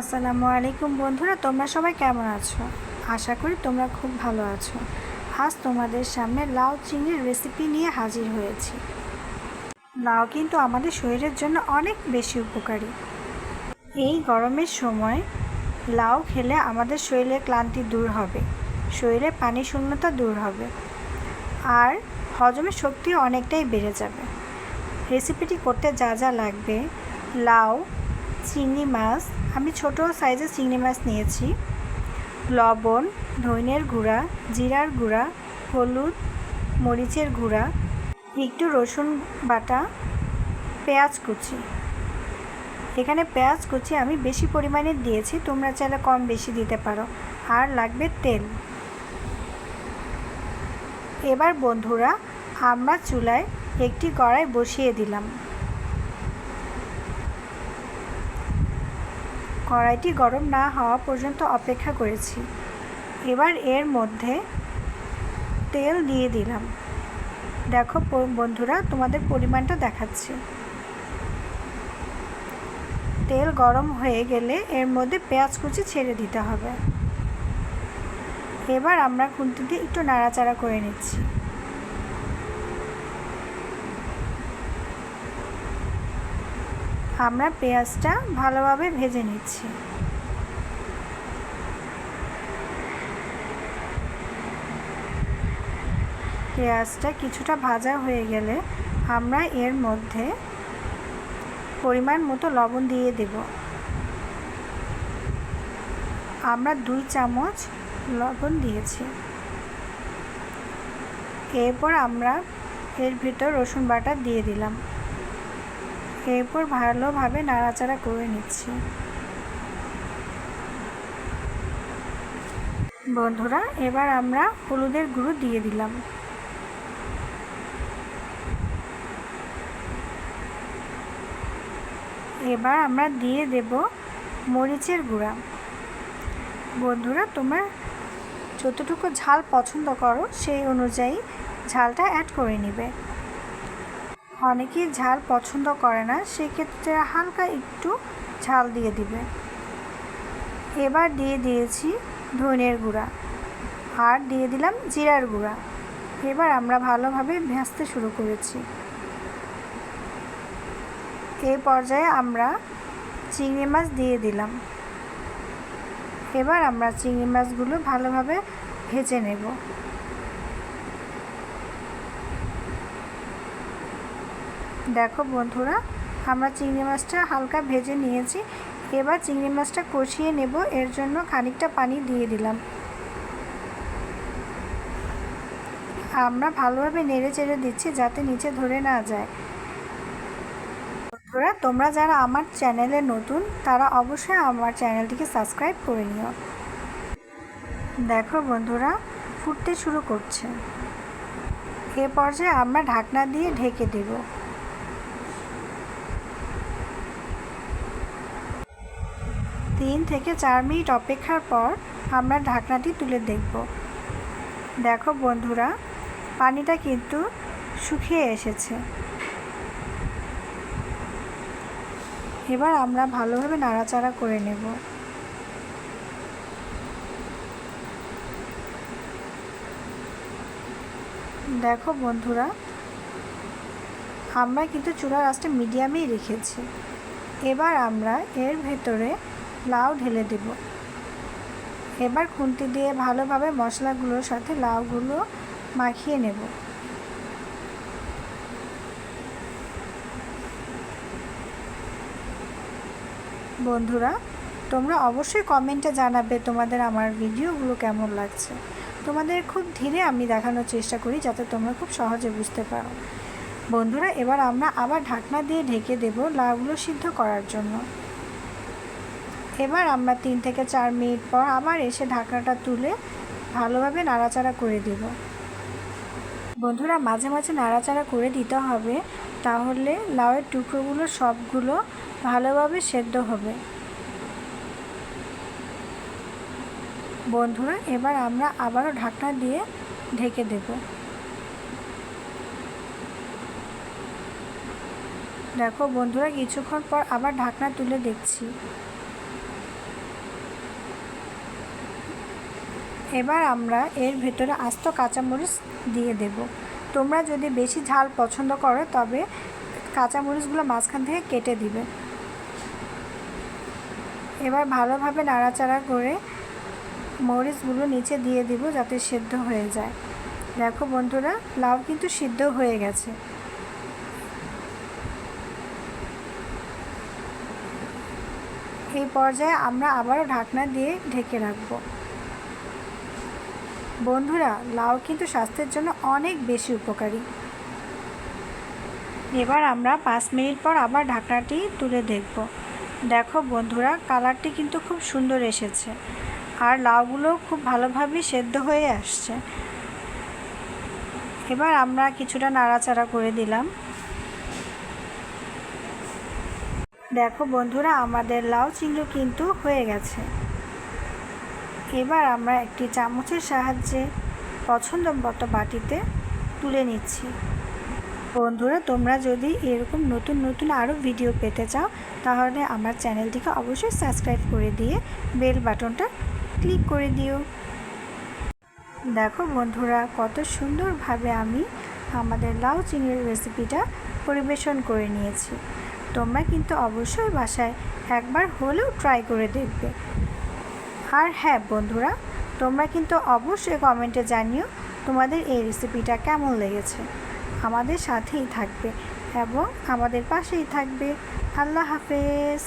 আসসালামু আলাইকুম বন্ধুরা, তোমরা সবাই কেমন আছো? আশা করি তোমরা খুব ভালো আছো। আজ তোমাদের সামনে লাউ চিংড়ির রেসিপি নিয়ে হাজির হয়েছি। লাউ কিন্তু আমাদের শরীরের জন্য অনেক বেশি উপকারী। এই গরমের সময় লাউ খেলে আমাদের শরীরে ক্লান্তি দূর হবে শরীরে পানি শূন্যতা দূর হবে, আর হজমের শক্তি অনেকটাই বেড়ে যাবে। রেসিপিটি করতে যা যা লাগবে, লাউ, চিংড়ি মাছ আমি ছোট সাইজের চিংড়ি মাছ নিয়েছি। লবণ, ধইনের গুঁড়া, জিরার গুঁড়া, হলুদ, মরিচের গুঁড়া, একটু রসুন বাটা, পেঁয়াজ কুচি। এখানে পেঁয়াজ কুচি আমি বেশি পরিমাণে দিয়েছি, তোমরা চাইলে কম বেশি দিতে পারো। আর লাগবে তেল। এবার বন্ধুরা, আমরা চুলায় একটি কড়াই বসিয়ে দিলাম। কড়াইটি গরম না হওয়া পর্যন্ত অপেক্ষা করেছি। এবার এর মধ্যে তেল দিয়ে দিলাম। দেখো বন্ধুরা, তোমাদের পরিমাণটা দেখাচ্ছি। তেল গরম হয়ে গেলে এর মধ্যে পেঁয়াজ কুচি ছেড়ে দিতে হবে। এবার আমরা খুন্তি দিয়ে একটু নাড়াচাড়া করে নিচ্ছি। আমরা পেঁয়াজটা ভালোভাবে ভেজে নিচ্ছি। পেঁয়াজটা কিছুটা ভাজা হয়ে গেলে আমরা এর মধ্যে পরিমাণ মতো লবণ দিয়ে দেব। আমরা দুই চামচ লবণ দিয়েছি। এরপর আমরা এর ভিতর রসুন বাটা দিয়ে দিলাম। এরপর ভালোভাবে নাড়াচাড়া করে নিচ্ছি। বন্ধুরা, এবার আমরা হলুদের গুঁড়ো দিয়ে দিলাম। এবার আমরা দিয়ে দেব মরিচের গুঁড়া। বন্ধুরা, তোমরা যতটুকু ঝাল পছন্দ করো, সেই অনুযায়ী ঝালটা অ্যাড করে নিবে। অনেকেই ঝাল পছন্দ করে না, সেক্ষেত্রে হালকা একটু ঝাল দিয়ে দিবে। এবার দিয়ে দিয়েছি ধনের গুঁড়া আর দিয়ে দিলাম জিরার গুঁড়া। এবার আমরা ভালোভাবে ভাজতে শুরু করেছি। এই পর্যায়ে আমরা চিংড়ি মাছ দিয়ে দিলাম। এবার আমরা চিংড়ি মাছগুলো ভালোভাবে ভেজে নেব। দেখো বন্ধুরা, আমরা চিংড়ি মাছটা হালকা ভেজে নিয়েছি। এবার চিংড়ি মাছটা কষিয়ে নেব, এর জন্য খানিকটা পানি দিয়ে দিলাম। আমরা ভালোভাবে নেড়ে চেড়ে দিচ্ছি যাতে নিচে ধরে না যায়। বন্ধুরা, তোমরা যারা আমার চ্যানেলে নতুন, তারা অবশ্যই আমার চ্যানেলটিকে সাবস্ক্রাইব করে নিও। দেখো বন্ধুরা, ফুটতে শুরু করছে। এ পর্যায়ে আমরা ঢাকনা দিয়ে ঢেকে দেবো। তিন থেকে চার মিনিট অপেক্ষার পর আমরা ঢাকনাটি তুলে দেখব। দেখো বন্ধুরা, পানিটা কিন্তু শুকিয়ে এসেছে। এবার আমরা ভালোভাবে নাড়াচাড়া করে নেব। দেখো বন্ধুরা, আমরা কিন্তু চূড়ার আঁচটা মিডিয়ামেই রেখেছি। এবার আমরা এর ভেতরে লাউ ঢেলে দেব। এবার খুন্তি দিয়ে ভালোভাবে মশলাগুলোর সাথে লাউগুলো মাখিয়ে নেব। বন্ধুরা, তোমরা অবশ্যই কমেন্টে জানাবে তোমাদের আমার ভিডিওগুলো কেমন লাগছে। তোমাদের খুব ধীরে আমি দেখানোর চেষ্টা করি যাতে তোমরা খুব সহজে বুঝতে পারো। বন্ধুরা, এবার আমরা আবার ঢাকনা দিয়ে ঢেকে দেব লাউগুলো সিদ্ধ করার জন্য। এবার আমরা তিন থেকে চার মিনিট পর আবার এসে ঢাকনাটা তুলে ভালোভাবে নাড়াচাড়া করে দেব। বন্ধুরা, মাঝে মাঝে নাড়াচাড়া করে দিতে হবে, তাহলে লাউয়ের টুকরোগুলো সবগুলো ভালোভাবে সেদ্ধ হবে। বন্ধুরা, এবার আমরা আবারও ঢাকনা দিয়ে ঢেকে দেব। দেখো বন্ধুরা, কিছুক্ষণ পর আবার ঢাকনা তুলে দেখছি। এবার আমরা এর ভেতরে আস্ত কাঁচামরিচ দিয়ে দেব। তোমরা যদি বেশি ঝাল পছন্দ করো, তবে কাঁচামরিচগুলো মাঝখান থেকে কেটে দিবে। এবার ভালোভাবে নাড়াচাড়া করে মরিচগুলো নিচে দিয়ে দিব যাতে সেদ্ধ হয়ে যায়। দেখো বন্ধুরা, লাউ কিন্তু সিদ্ধ হয়ে গেছে। এই পর্যায়ে আমরা আবারও ঢাকনা দিয়ে ঢেকে রাখব। বন্ধুরা, লাউ কিন্তু স্বাস্থ্যের জন্য অনেক বেশি উপকারী। এবার আমরা পাঁচ মিনিট পর আবার ঢাকনাটি তুলে দেখব। দেখো বন্ধুরা, কালারটি কিন্তু খুব সুন্দর এসেছে আর লাউগুলো খুব ভালোভাবে সেদ্ধ হয়ে আসছে। এবার আমরা কিছুটা নাড়াচাড়া করে দিলাম। দেখো বন্ধুরা, আমাদের লাউ চিংড়ি কিন্তু হয়ে গেছে। এবার আমরা একটি চামচের সাহায্যে পছন্দ মতো বাটিতে তুলে নিচ্ছি। বন্ধুরা, তোমরা যদি এরকম নতুন নতুন আরও ভিডিও পেতে চাও, তাহলে আমার চ্যানেলটিকে অবশ্যই সাবস্ক্রাইব করে দিয়ে বেল বাটনটা ক্লিক করে দিও। দেখো বন্ধুরা, কত সুন্দরভাবে আমি আমাদের লাউ চিংড়ির রেসিপিটা পরিবেশন করে নিয়েছি। তোমরা কিন্তু অবশ্যই বাসায় একবার হলেও ট্রাই করে দেখবে। আর হ্যাঁ বন্ধুরা, তোমরা কিন্তু অবশ্যই কমেন্টে জানিও তোমাদের এই রেসিপিটা কেমন লেগেছে। আমাদের সাথেই থাকবে এবং আমাদের পাশেই থাকবে। আল্লাহ হাফেজ।